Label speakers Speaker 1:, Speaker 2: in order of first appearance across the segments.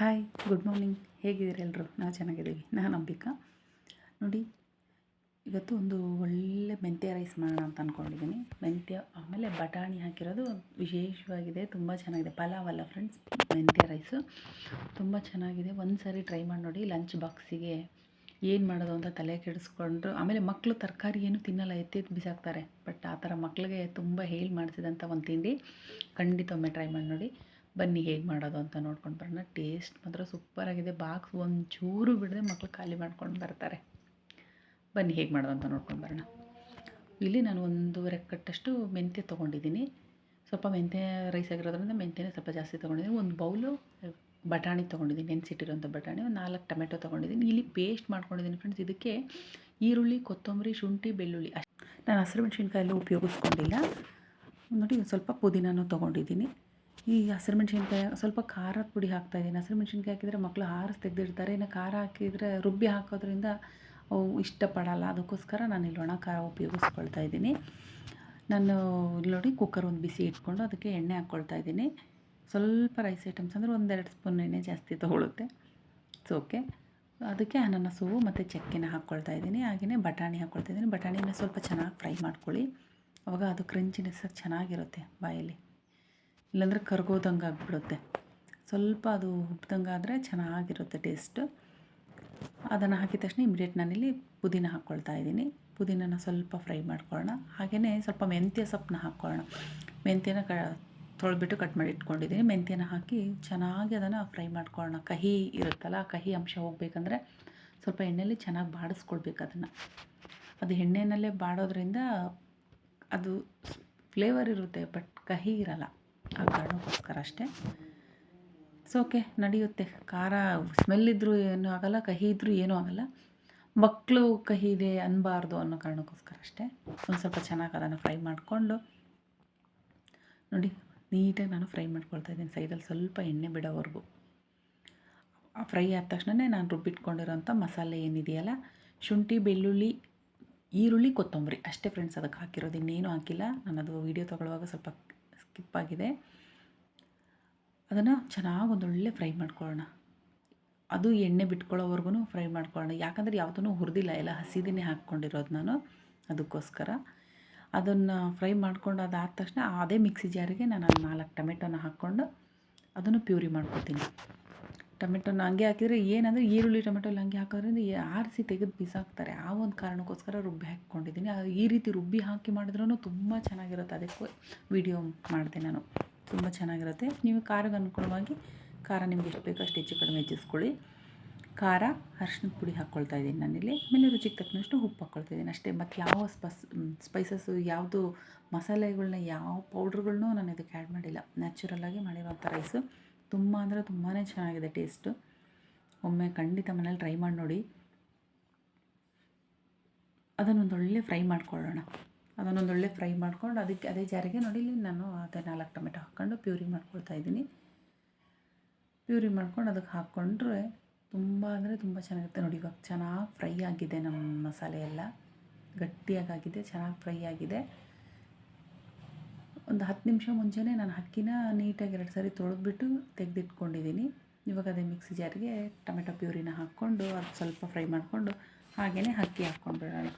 Speaker 1: Hi, good morning. ಹೇಗಿದ್ದೀರಿ ಎಲ್ಲರೂ ನಾವು ಚೆನ್ನಾಗಿದ್ದೀವಿ. ನಾನು ಅಂಬಿಕಾ. ನೋಡಿ, ಇವತ್ತು ಒಂದು ಒಳ್ಳೆ ಮೆಂತ್ಯ ರೈಸ್ ಮಾಡೋಣ ಅಂತ ಅಂದ್ಕೊಂಡಿದ್ದೀನಿ ಮೆಂತ್ಯ, ಆಮೇಲೆ ಬಟಾಣಿ ಹಾಕಿರೋದು ವಿಶೇಷವಾಗಿದೆ. ತುಂಬ ಚೆನ್ನಾಗಿದೆ. ಪಲಾವ್ ಅಲ್ಲ ಫ್ರೆಂಡ್ಸ್ ಮೆಂತ್ಯ ರೈಸು. ತುಂಬ ಚೆನ್ನಾಗಿದೆ. ಒಂದು ಸಾರಿ ಟ್ರೈ ಮಾಡಿ ನೋಡಿ ಲಂಚ್ ಬಾಕ್ಸಿಗೆ ಏನು ಮಾಡೋದು ಅಂತ ತಲೆ ಕೆಡಿಸ್ಕೊಂಡ್ರು. ಆಮೇಲೆ ಮಕ್ಕಳು ತರಕಾರಿ ಏನು ತಿನ್ನಲ್ಲ ಎತ್ತೆತ್ತು ಬಿಸಾಕ್ತಾರೆ. ಬಟ್ ಆ ಥರ ಮಕ್ಕಳಿಗೆ ತುಂಬ ಹೇಳಿ ಮಾಡಿಸಿದಂಥ ಒಂದು ತಿಂಡಿ ಖಂಡಿತ ಒಮ್ಮೆ ಟ್ರೈ ಮಾಡಿ ನೋಡಿ. ಬನ್ನಿ ಹೇಗೆ ಮಾಡೋದು ಅಂತ ನೋಡ್ಕೊಂಡು ಬರೋಣ. ಟೇಸ್ಟ್ ಮಾತ್ರ ಸೂಪರಾಗಿದೆ ಬಾಕ್ಸ್ ಒಂಚೂರು ಬಿಡದೆ ಮಕ್ಕಳು ಖಾಲಿ ಮಾಡ್ಕೊಂಡು ಬರ್ತಾರೆ. ಬನ್ನಿ ಹೇಗೆ ಮಾಡೋದು ಅಂತ ನೋಡ್ಕೊಂಡು ಬರೋಣ. ಇಲ್ಲಿ ನಾನು ಒಂದೂವರೆ ಕಟ್ಟಷ್ಟು ಮೆಂತ್ಯ ತೊಗೊಂಡಿದ್ದೀನಿ. ಸ್ವಲ್ಪ ಮೆಂತ್ಯ ರೈಸ್ ಆಗಿರೋದ್ರಿಂದ ಮೆಂತ್ಯನೇ ಸ್ವಲ್ಪ ಜಾಸ್ತಿ ತೊಗೊಂಡಿದ್ದೀನಿ. ಒಂದು ಬೌಲು ಬಟಾಣಿ ತೊಗೊಂಡಿದ್ದೀನಿ. ನೆನೆಸಿಟ್ಟಿರೋಂಥ ಬಟಾಣಿ. ಒಂದು ನಾಲ್ಕು ಟೊಮೆಟೊ ತೊಗೊಂಡಿದ್ದೀನಿ. ಇಲ್ಲಿ ಪೇಸ್ಟ್ ಮಾಡ್ಕೊಂಡಿದ್ದೀನಿ ಫ್ರೆಂಡ್ಸ್ ಇದಕ್ಕೆ ಈರುಳ್ಳಿ, ಕೊತ್ತಂಬರಿ, ಶುಂಠಿ, ಬೆಳ್ಳುಳ್ಳಿ ಅಷ್ಟು. ನಾನು ಹಸಿರು ಮೆಣಸಿನ್ಕಾಯಲ್ಲೂ ಉಪಯೋಗಿಸ್ಕೊಂಡಿಲ್ಲ. ನೋಡಿ, ಒಂದು ಸ್ವಲ್ಪ ಪುದೀನೂ ತೊಗೊಂಡಿದ್ದೀನಿ. ಈ ಹಸಿರು ಮೆಣಸಿನ್ಕಾಯಿ ಸ್ವಲ್ಪ ಖಾರದ ಪುಡಿ ಹಾಕ್ತಾಯಿದ್ದೀನಿ ಹಸಿರು ಮೆಣಸಿನ್ಕಾಯಿ ಹಾಕಿದರೆ ಮಕ್ಕಳು ಆರಿಸಿ ತೆಗೆದಿಡ್ತಾರೆ. ಇನ್ನು ಖಾರ ಹಾಕಿದರೆ ರುಬ್ಬಿ ಹಾಕೋದ್ರಿಂದ ಅವು ಇಷ್ಟಪಡಲ್ಲ. ಅದಕ್ಕೋಸ್ಕರ ನಾನು ಇಲ್ಲಿ ಒಣ ಖಾರ ಉಪಯೋಗಿಸ್ಕೊಳ್ತಾ ಇದ್ದೀನಿ. ನಾನು ಇಲ್ಲಿ ನೋಡಿ ಕುಕ್ಕರ್ ಒಂದು ಬಿಸಿ ಇಟ್ಕೊಂಡು ಅದಕ್ಕೆ ಎಣ್ಣೆ ಹಾಕ್ಕೊಳ್ತಾ ಇದ್ದೀನಿ. ಸ್ವಲ್ಪ ರೈಸ್ ಐಟಮ್ಸ್ ಅಂದರೆ ಒಂದೆರಡು ಸ್ಪೂನ್ ಎಣ್ಣೆ ಜಾಸ್ತಿ ತೊಗೊಳುತ್ತೆ. ಸೊ ಓಕೆ ಅದಕ್ಕೆ ಅನನಸು ಮತ್ತು ಚಕ್ಕೆನ ಹಾಕ್ಕೊಳ್ತಾ ಇದ್ದೀನಿ. ಹಾಗೆಯೇ ಬಟಾಣಿ ಹಾಕ್ಕೊಳ್ತಾ ಇದ್ದೀನಿ. ಬಟಾಣಿನ ಸ್ವಲ್ಪ ಚೆನ್ನಾಗಿ ಫ್ರೈ ಮಾಡ್ಕೊಳ್ಳಿ. ಅವಾಗ ಅದು ಕ್ರಂಚಿನೆಸ್ ಚೆನ್ನಾಗಿರುತ್ತೆ ಬಾಯಲ್ಲಿ. ಇಲ್ಲಾಂದರೆ ಕರ್ಗೋದಂಗೆ ಆಗಿಬಿಡುತ್ತೆ. ಸ್ವಲ್ಪ ಅದು ಉಬ್ದಂಗೆ ಆದರೆ ಚೆನ್ನಾಗಿರುತ್ತೆ ಟೇಸ್ಟು ಅದನ್ನು ಹಾಕಿದ ತಕ್ಷಣ ಇಮಿಡಿಯೇಟ್ ನಾನಿಲ್ಲಿ ಪುದೀನ ಹಾಕ್ಕೊಳ್ತಾ ಇದ್ದೀನಿ. ಪುದೀನನ ಸ್ವಲ್ಪ ಫ್ರೈ ಮಾಡ್ಕೊಳ್ಳೋಣ. ಹಾಗೆಯೇ ಸ್ವಲ್ಪ ಮೆಂತ್ಯ ಸೊಪ್ಪನ್ನ ಹಾಕ್ಕೊಳ್ಳೋಣ. ಮೆಂತ್ಯನ ಕ, ತೊಳೆದ್ಬಿಟ್ಟು ಕಟ್ ಮಾಡಿ ಇಟ್ಕೊಂಡಿದ್ದೀನಿ. ಮೆಂತ್ಯನ ಹಾಕಿ ಚೆನ್ನಾಗಿ ಅದನ್ನು ಫ್ರೈ ಮಾಡ್ಕೊಳ್ಳೋಣ. ಕಹಿ ಇರುತ್ತಲ್ಲ, ಆ ಕಹಿ ಅಂಶ ಹೋಗಬೇಕಂದ್ರೆ ಸ್ವಲ್ಪ ಎಣ್ಣೆಯಲ್ಲಿ ಚೆನ್ನಾಗಿ ಬಾಡಿಸ್ಕೊಳ್ಬೇಕು ಅದನ್ನು. ಅದು ಎಣ್ಣೆನಲ್ಲೇ ಬಾಡೋದ್ರಿಂದ ಅದು ಫ್ಲೇವರ್ ಇರುತ್ತೆ ಬಟ್ ಕಹಿ ಇರಲ್ಲ. ಆ ಕಾರಣಕ್ಕೋಸ್ಕರ ಅಷ್ಟೇ. ಸೊ ಓಕೆ ನಡೆಯುತ್ತೆ. ಖಾರ ಸ್ಮೆಲ್ ಇದ್ದರೂ ಏನೂ ಆಗೋಲ್ಲ, ಕಹಿ ಇದ್ದರೂ ಏನೂ ಆಗೋಲ್ಲ. ಮಕ್ಕಳು ಕಹಿ ಇದೆ ಅನ್ನಬಾರ್ದು ಅನ್ನೋ ಕಾರಣಕ್ಕೋಸ್ಕರ ಅಷ್ಟೇ. ಒಂದು ಸ್ವಲ್ಪ ಚೆನ್ನಾಗಿ ಅದನ್ನು ಫ್ರೈ ಮಾಡಿಕೊಂಡು, ನೋಡಿ, ನೀಟಾಗಿ ನಾನು ಫ್ರೈ ಮಾಡ್ಕೊಳ್ತಾ ಇದ್ದೀನಿ. ಸೈಡಲ್ಲಿ ಸ್ವಲ್ಪ ಎಣ್ಣೆ ಬಿಡೋವರೆಗೂ. ಫ್ರೈ ಆದ ತಕ್ಷಣವೇ ನಾನು ರುಬ್ಬಿಟ್ಕೊಂಡಿರೋಂಥ ಮಸಾಲೆ ಏನಿದೆಯಲ್ಲ, ಶುಂಠಿ, ಬೆಳ್ಳುಳ್ಳಿ, ಈರುಳ್ಳಿ, ಕೊತ್ತಂಬರಿ. ಅಷ್ಟೇ ಫ್ರೆಂಡ್ಸ್ ಅದಕ್ಕೆ ಹಾಕಿರೋದು ಇನ್ನೇನು ಹಾಕಿಲ್ಲ. ನಾನು ಅದು ವೀಡಿಯೋ ತೊಗೊಳ್ಳುವಾಗ ಸ್ವಲ್ಪ ಸ್ಕಿಪ್ ಆಗಿದೆ ಅದನ್ನು ಚೆನ್ನಾಗಿ ಒಂದೊಳ್ಳೆ ಫ್ರೈ ಮಾಡ್ಕೊಳ್ಳೋಣ. ಅದು ಎಣ್ಣೆ ಬಿಟ್ಕೊಳ್ಳೋವರೆಗೂ ಫ್ರೈ ಮಾಡ್ಕೊಳ್ಳೋಣ. ಯಾಕಂದರೆ ಯಾವುದೂ ಹುರಿದಿಲ್ಲ. ಎಲ್ಲ ಹಸಿದಿನೇ ಹಾಕ್ಕೊಂಡಿರೋದು ನಾನು. ಅದಕ್ಕೋಸ್ಕರ. ಅದನ್ನು ಫ್ರೈ ಮಾಡ್ಕೊಂಡು ಅದಾದ ತಕ್ಷಣ ಅದೇ ಮಿಕ್ಸಿ ಜಾರಿಗೆ ನಾನು ನಾಲ್ಕು ಟೊಮೆಟೊನ ಹಾಕ್ಕೊಂಡು ಅದನ್ನು ಪ್ಯೂರಿ ಮಾಡ್ಕೊತೀನಿ. ಟೊಮೆಟೊನ ಹಂಗೆ ಹಾಕಿದರೆ ಏನಂದರೆ ಈರುಳ್ಳಿ ಟೊಮೆಟೊ ಹಂಗೆ ಹಾಕೋದ್ರಿಂದ ಆರಿಸಿ ತೆಗೆದು ಬಿಸಾಕ್ತಾರೆ. ಆ ಒಂದು ಕಾರಣಕ್ಕೋಸ್ಕರ ರುಬ್ಬಿ ಹಾಕ್ಕೊಂಡಿದ್ದೀನಿ. ಈ ರೀತಿ ರುಬ್ಬಿ ಹಾಕಿ ಮಾಡಿದ್ರೂ ತುಂಬ ಚೆನ್ನಾಗಿರುತ್ತೆ. ಅದಕ್ಕೂ ವಿಡಿಯೋ ಮಾಡಿದೆ ನಾನು. ತುಂಬ ಚೆನ್ನಾಗಿರುತ್ತೆ. ನೀವು ಖಾರಕ್ಕೆ ಅನುಗುಣವಾಗಿ ಖಾರ ನಿಮ್ಗೆ ಎಷ್ಟು ಬೇಕೋ ಅಷ್ಟು ಹೆಚ್ಚು ಕಡಿಮೆ ಹೆಚ್ಚಿಸ್ಕೊಳ್ಳಿ. ಖಾರ ಅರ್ಶಿನದ ಪುಡಿ ಹಾಕ್ಕೊಳ್ತಾ ಇದ್ದೀನಿ ನಾನಿಲ್ಲಿ. ಆಮೇಲೆ ರುಚಿಗೆ ತಕ್ಕನಷ್ಟು ಉಪ್ಪು ಹಾಕ್ಕೊಳ್ತಾ ಇದ್ದೀನಿ ಅಷ್ಟೇ. ಮತ್ತು ಯಾವ ಸ್ಪಸ್ ಸ್ಪೈಸಸ್ಸು ಯಾವುದು ಮಸಾಲೆಗಳನ್ನ ಯಾವ ಪೌಡ್ರ್ಗಳ್ನೂ ನಾನು ಇದಕ್ಕೆ ಆ್ಯಡ್ ಮಾಡಿಲ್ಲ. ನ್ಯಾಚುರಲ್ಲಾಗಿ ಮಾಡಿರೋಂಥ ರೈಸು ತುಂಬ ಅಂದರೆ ತುಂಬಾ ಚೆನ್ನಾಗಿದೆ ಟೇಸ್ಟು ಒಮ್ಮೆ ಖಂಡಿತ ಮನೇಲಿ ಟ್ರೈ ಮಾಡಿ ನೋಡಿ. ಅದನ್ನೊಂದೊಳ್ಳೆ ಫ್ರೈ ಮಾಡ್ಕೊಳ್ಳೋಣ. ಅದನ್ನೊಂದು ಒಳ್ಳೆ ಫ್ರೈ ಮಾಡ್ಕೊಂಡು ಅದಕ್ಕೆ ಅದೇ ಜಾರಿಗೆ ನೋಡಿ ಇಲ್ಲಿ ನಾನು ಅದೇ ನಾಲ್ಕು ಟೊಮೆಟೊ ಹಾಕ್ಕೊಂಡು ಪ್ಯೂರಿ ಮಾಡ್ಕೊಳ್ತಾ ಇದ್ದೀನಿ. ಪ್ಯೂರಿ ಮಾಡ್ಕೊಂಡು ಅದಕ್ಕೆ ಹಾಕ್ಕೊಂಡ್ರೆ ತುಂಬ ಅಂದರೆ ತುಂಬ ಚೆನ್ನಾಗಿರುತ್ತೆ ನೋಡಿ ಇವಾಗ. ಚೆನ್ನಾಗಿ ಫ್ರೈ ಆಗಿದೆ ನಮ್ಮ ಮಸಾಲೆ ಎಲ್ಲ. ಗಟ್ಟಿಯಾಗಿದೆ ಚೆನ್ನಾಗಿ ಫ್ರೈ ಆಗಿದೆ. ಒಂದು ಹತ್ತು ನಿಮಿಷ ಮುಂಚೆನೇ ನಾನು ಅಕ್ಕಿನ ನೀಟಾಗಿ ಎರಡು ಸಾರಿ ತೊಳೆದ್ಬಿಟ್ಟು ತೆಗೆದಿಟ್ಕೊಂಡಿದ್ದೀನಿ. ಇವಾಗ ಅದೇ ಮಿಕ್ಸಿ ಜಾರಿಗೆ ಟೊಮೆಟೊ ಪ್ಯೂರಿನ ಹಾಕ್ಕೊಂಡು ಅದು ಸ್ವಲ್ಪ ಫ್ರೈ ಮಾಡಿಕೊಂಡು ಹಾಗೆಯೇ ಅಕ್ಕಿ ಹಾಕ್ಕೊಂಡ್ಬಿಡೋಣ.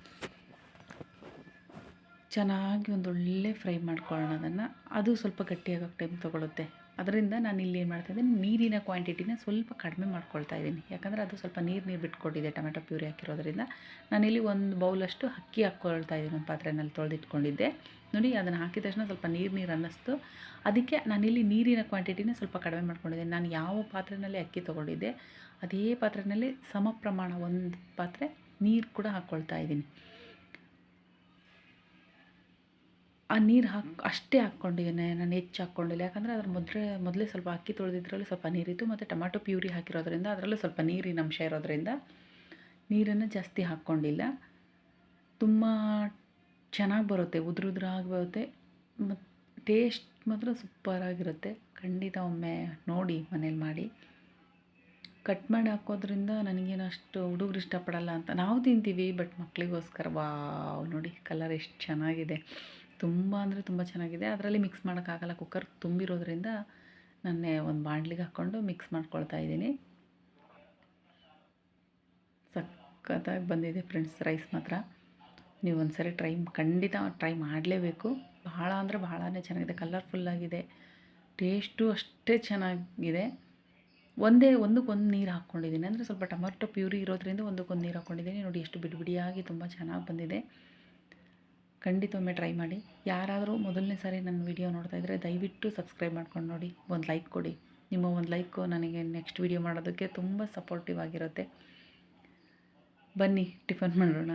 Speaker 1: ಚೆನ್ನಾಗಿ ಒಂದೊಳ್ಳೆ ಫ್ರೈ ಮಾಡ್ಕೊಳ್ಳೋಣ ಅದನ್ನು. ಅದು ಸ್ವಲ್ಪ ಗಟ್ಟಿಯಾಗೋಕ್ಕೆ ಟೈಮ್ ತೊಗೊಳುತ್ತೆ. ಅದರಿಂದ ನಾನು ಇಲ್ಲಿ ಏನು ಮಾಡ್ತಾಯಿದ್ದೀನಿ ನೀರಿನ ಕ್ವಾಂಟಿಟಿನ ಸ್ವಲ್ಪ ಕಡಿಮೆ ಮಾಡ್ಕೊಳ್ತಾ ಇದ್ದೀನಿ. ಯಾಕಂದರೆ ಅದು ಸ್ವಲ್ಪ ನೀರು ನೀರು ಬಿಟ್ಕೊಟ್ಟಿದೆ, ಟೊಮೆಟೊ ಪ್ಯೂರಿ ಹಾಕಿರೋದ್ರಿಂದ. ನಾನಿಲ್ಲಿ ಒಂದು ಬೌಲಷ್ಟು ಅಕ್ಕಿ ಹಾಕ್ಕೊಳ್ತಾ ಇದ್ದೀನಿ, ಒಂದು ಪಾತ್ರೆನಲ್ಲಿ ತೊಳೆದಿಟ್ಕೊಂಡಿದ್ದೆ. ನೋಡಿ, ಅದನ್ನು ಹಾಕಿದ ತಕ್ಷಣ ಸ್ವಲ್ಪ ನೀರು ನೀರು ಅನ್ನಿಸ್ತು. ಅದಕ್ಕೆ ನಾನಿಲ್ಲಿ ನೀರಿನ ಕ್ವಾಂಟಿಟಿನ ಸ್ವಲ್ಪ ಕಡಿಮೆ ಮಾಡ್ಕೊಂಡಿದ್ದೀನಿ ನಾನು ಯಾವ ಪಾತ್ರೆಯಲ್ಲಿ ಅಕ್ಕಿ ತೊಗೊಂಡಿದ್ದೆ, ಅದೇ ಪಾತ್ರೆಯಲ್ಲಿ ಸಮ ಪ್ರಮಾಣ ಒಂದು ಪಾತ್ರೆ ನೀರು ಕೂಡ ಹಾಕ್ಕೊಳ್ತಾ ಇದ್ದೀನಿ. ಆ ನೀರು ಹಾಕಿ, ಅಷ್ಟೇ ಹಾಕ್ಕೊಂಡಿದ್ದೀನಿ ನಾನು ಹೆಚ್ಚು ಹಾಕ್ಕೊಂಡಿಲ್ಲ ಯಾಕಂದರೆ ಅದ್ರ ಮೊದಲೇ ಮೊದಲೇ ಸ್ವಲ್ಪ ಅಕ್ಕಿ ತೊಳೆದಿದ್ರಲ್ಲಿ ಸ್ವಲ್ಪ ನೀರಿತ್ತು ಮತ್ತು ಟೊಮಾಟೊ ಪ್ಯೂರಿ ಹಾಕಿರೋದ್ರಿಂದ ಅದರಲ್ಲೂ ಸ್ವಲ್ಪ ನೀರಿನ ಅಂಶ ಇರೋದ್ರಿಂದ ನೀರನ್ನು ಜಾಸ್ತಿ ಹಾಕ್ಕೊಂಡಿಲ್ಲ. ತುಂಬ ಚೆನ್ನಾಗಿ ಬರುತ್ತೆ, ಉದುರು ಉದುರಾಗಿ ಬರುತ್ತೆ ಮತ್ತು ಟೇಸ್ಟ್ ಮಾತ್ರ ಸೂಪರಾಗಿರುತ್ತೆ. ಖಂಡಿತ ಒಮ್ಮೆ ನೋಡಿ ಮನೇಲಿ ಮಾಡಿ. ಕಟ್ ಮಾಡಿ ಹಾಕೋದ್ರಿಂದ ನನಗೇನು ಅಷ್ಟು ಹುಡುಗರು ಇಷ್ಟಪಡಲ್ಲ ಅಂತ. ನಾವು ತಿಂತೀವಿ, ಬಟ್ ಮಕ್ಕಳಿಗೋಸ್ಕರ ವಾವ್, ನೋಡಿ, ಕಲರ್ ಎಷ್ಟು ಚೆನ್ನಾಗಿದೆ. ತುಂಬ ಅಂದರೆ ತುಂಬ ಚೆನ್ನಾಗಿದೆ. ಅದರಲ್ಲಿ ಮಿಕ್ಸ್ ಮಾಡೋಕ್ಕಾಗಲ್ಲ ಕುಕ್ಕರ್ ತುಂಬಿರೋದ್ರಿಂದ ನಾನೇ ಒಂದು ಬಾಣಲಿಗೆ ಹಾಕ್ಕೊಂಡು ಮಿಕ್ಸ್ ಮಾಡ್ಕೊಳ್ತಾ ಇದ್ದೀನಿ. ಸಖತ್ತಾಗಿ ಬಂದಿದೆ ಫ್ರೆಂಡ್ಸ್ ರೈಸ್ ಮಾತ್ರ. ನೀವು ಒಂದು ಸರಿ ಟ್ರೈ ಖಂಡಿತ ಟ್ರೈ ಮಾಡಲೇಬೇಕು. ಭಾಳ ಅಂದರೆ ಭಾಳನೇ ಚೆನ್ನಾಗಿದೆ. ಕಲರ್ಫುಲ್ಲಾಗಿದೆ ಟೇಸ್ಟು ಅಷ್ಟೇ ಚೆನ್ನಾಗಿದೆ. ಒಂದೇ, ಒಂದಕ್ಕೊಂದು ನೀರು ಹಾಕ್ಕೊಂಡಿದ್ದೀನಿ. ಅಂದರೆ ಸ್ವಲ್ಪ ಟೊಮಟೊ ಪ್ಯೂರಿ ಇರೋದ್ರಿಂದ ಒಂದಕ್ಕೊಂದು ನೀರು ಹಾಕ್ಕೊಂಡಿದ್ದೀನಿ. ನೋಡಿ, ಎಷ್ಟು ಬಿಡಿ ಬಿಡಿಯಾಗಿ ತುಂಬ ಚೆನ್ನಾಗಿ ಬಂದಿದೆ. ಖಂಡಿತ ಒಮ್ಮೆ ಟ್ರೈ ಮಾಡಿ. ಯಾರಾದರೂ ಮೊದಲನೇ ಸಾರಿ ನನ್ನ ವಿಡಿಯೋ ನೋಡ್ತಾ ಇದ್ದರೆ ದಯವಿಟ್ಟು ಸಬ್ಸ್ಕ್ರೈಬ್ ಮಾಡ್ಕೊಂಡು ನೋಡಿ. ಒಂದು ಲೈಕ್ ಕೊಡಿ. ನಿಮ್ಮ ಒಂದು ಲೈಕು ನನಗೆ ನೆಕ್ಸ್ಟ್ ವಿಡಿಯೋ ಮಾಡೋದಕ್ಕೆ ತುಂಬ ಸಪೋರ್ಟಿವ್ ಆಗಿರುತ್ತೆ. ಬನ್ನಿ ಟಿಫನ್ ಮಾಡೋಣ.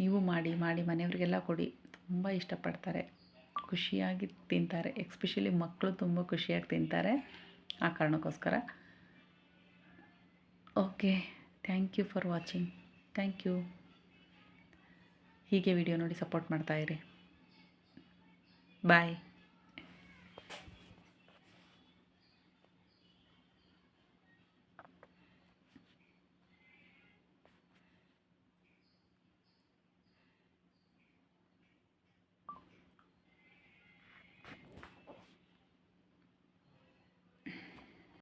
Speaker 1: ನೀವು ಮಾಡಿ ಮಾಡಿ ಮನೆಯವ್ರಿಗೆಲ್ಲ ಕೊಡಿ. ತುಂಬ ಇಷ್ಟಪಡ್ತಾರೆ. ಖುಷಿಯಾಗಿ ತಿಂತಾರೆ. ಎಕ್ಸ್ಪೆಷಲಿ ಮಕ್ಕಳು ತುಂಬ ಖುಷಿಯಾಗಿ ತಿಂತಾರೆ. ಆ ಕಾರಣಕ್ಕೋಸ್ಕರ. Okay thank you for watching thank you ಹೀಗೆ ವಿಡಿಯೋ ನೋಡಿ ಸಪೋರ್ಟ್ ಮಾಡ್ತಾಯಿರಿ ಬಾಯ್